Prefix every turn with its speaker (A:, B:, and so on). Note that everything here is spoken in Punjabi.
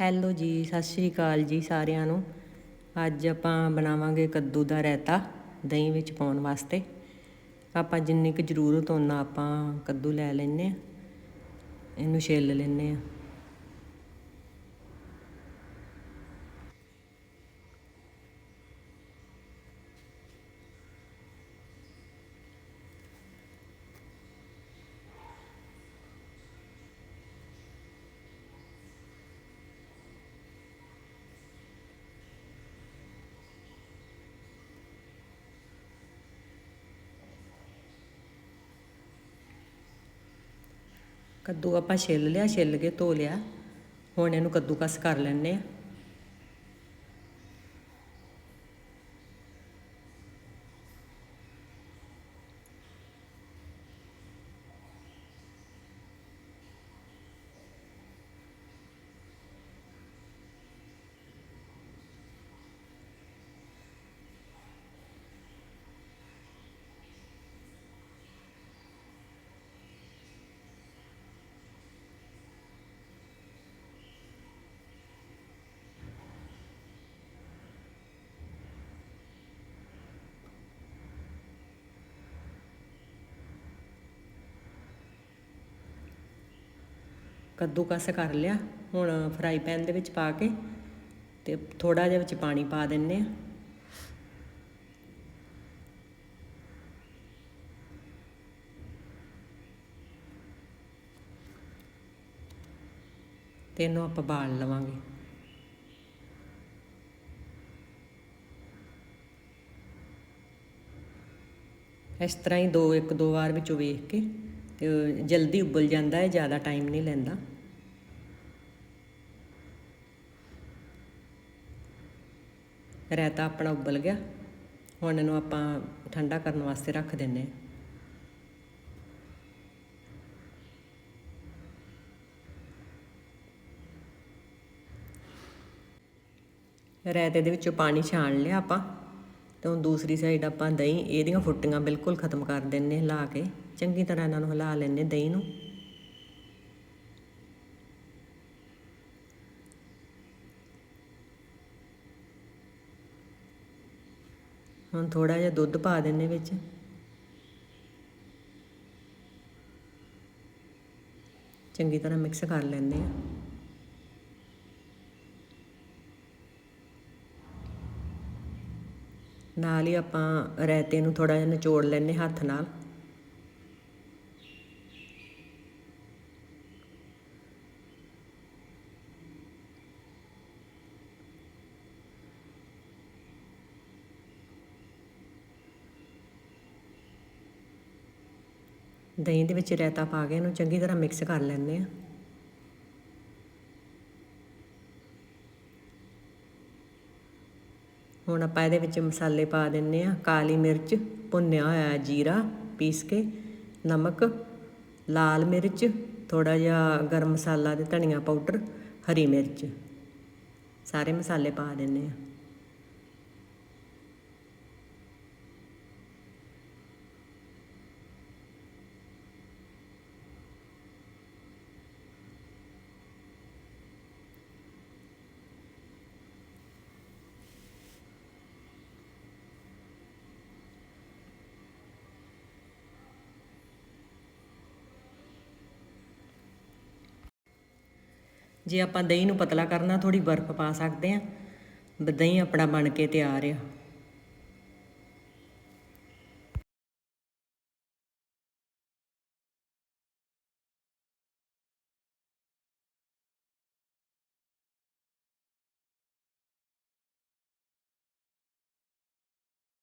A: ਹੈਲੋ ਜੀ, ਸਤਿ ਸ਼੍ਰੀ ਅਕਾਲ ਜੀ ਸਾਰਿਆਂ ਨੂੰ। ਅੱਜ ਆਪਾਂ ਬਣਾਵਾਂਗੇ ਕੱਦੂ ਦਾ ਰਾਇਤਾ ਦਹੀਂ ਵਿੱਚ ਪਾਉਣ ਵਾਸਤੇ। ਆਪਾਂ ਜਿੰਨੀ ਕੁ ਜ਼ਰੂਰਤ ਉਹਨਾਂ ਆਪਾਂ ਕੱਦੂ ਲੈ ਲੈਨੇ ਆ ਇਹਨੂੰ ਛਿੱਲ ਲੈਨੇ ਆ ਕੱਦੂ ਆਪਾਂ ਛਿੱਲ ਲਿਆ ਛਿੱਲ ਕੇ ਧੋ ਲਿਆ। ਹੁਣ ਇਹਨੂੰ ਕੱਦੂਕਸ ਕਰ ਲੈਣੇ ਆ। ਕੱਦੂਕਸ ਕਰ ਲਿਆ, ਹੁਣ ਫਰਾਈ ਪੈਨ ਦੇ ਵਿੱਚ ਪਾ ਕੇ ਤੇ ਥੋੜਾ ਜਿਹਾ ਵਿੱਚ ਪਾਣੀ ਪਾ ਦਿੰਨੇ ਆ ਤੇ ਇਹਨੂੰ ਆਪਾਂ ਬਾਲ ਲਵਾਂਗੇ। ਇਸ ਤਰ੍ਹਾਂ ਹੀ ਦੋ, ਇੱਕ, ਦੋ ਵਾਰ ਵਿੱਚੋਂ ਵੇਖ ਕੇ ਤੇ ਜਲਦੀ ਉਬਲ ਜਾਂਦਾ ਹੈ, ਜ਼ਿਆਦਾ ਟਾਈਮ ਨਹੀਂ ਲੈਂਦਾ। ਰਾਇਤਾ ਆਪਣਾ ਉਬਲ ਗਿਆ। ਹੁਣ ਇਹਨੂੰ ਆਪਾਂ ਠੰਡਾ ਕਰਨ ਵਾਸਤੇ ਰੱਖ ਦਿੰਨੇ ਹਾਂ। ਰਾਇਤੇ ਦੇ ਵਿੱਚੋਂ ਪਾਣੀ ਛਾਣ ਲਿਆ ਆਪਾਂ। ਤੇ ਹੁਣ ਦੂਸਰੀ ਸਾਈਡ ਆਪਾਂ ਦਹੀਂ, ਇਹਦੀਆਂ ਫੁੱਟੀਆਂ ਬਿਲਕੁਲ ਖਤਮ ਕਰ ਦਿੰਨੇ ਲਾ ਕੇ। ਚੰਗੀ ਤਰ੍ਹਾਂ ਇਹਨਾਂ ਨੂੰ ਹਿਲਾ ਲੈਂਦੇ ਦਹੀਂ ਨੂੰ। ਹੁਣ ਥੋੜਾ ਜਿਹਾ ਦੁੱਧ ਪਾ ਦਿੰਨੇ ਵਿੱਚ। ਚੰਗੀ ਤਰ੍ਹਾਂ ਮਿਕਸ ਕਰ ਲੈਂਦੇ ਆ ਨਾਲ ਹੀ ਆਪਾਂ ਰਾਇਤੇ ਨੂੰ ਥੋੜਾ ਜਿਹਾ ਨਿਚੋੜ ਲੈਣੇ ਹੱਥ ਨਾਲ। ਦਹੀਂ ਦੇ ਵਿੱਚ ਰਾਇਤਾ ਪਾ ਕੇ ਇਹਨੂੰ ਚੰਗੀ ਤਰ੍ਹਾਂ ਮਿਕਸ ਕਰ ਲੈਂਦੇ ਆ ਹੁਣ ਆਪਾਂ ਇਹਦੇ ਵਿੱਚ ਮਸਾਲੇ ਪਾ ਦਿੰਨੇ ਆ ਕਾਲੀ ਮਿਰਚ, ਭੁੰਨਿਆ ਹੋਇਆ ਜੀਰਾ ਪੀਸ ਕੇ, ਨਮਕ, ਲਾਲ ਮਿਰਚ ਥੋੜਾ ਜਿਹਾ ਗਰਮ ਮਸਾਲਾ ਤੇ ਧਨੀਆ ਪਾਊਡਰ, ਹਰੀ ਮਿਰਚ। ਸਾਰੇ ਮਸਾਲੇ ਪਾ ਦਿੰਨੇ ਆ ਜੇ ਆਪਾਂ ਦਹੀਂ ਨੂੰ ਪਤਲਾ ਕਰਨਾ ਥੋੜੀ ਬਰਫ਼ ਪਾ ਸਕਦੇ ਆ ਦਹੀਂ ਆਪਣਾ ਬਣ ਕੇ ਤਿਆਰ ਆ।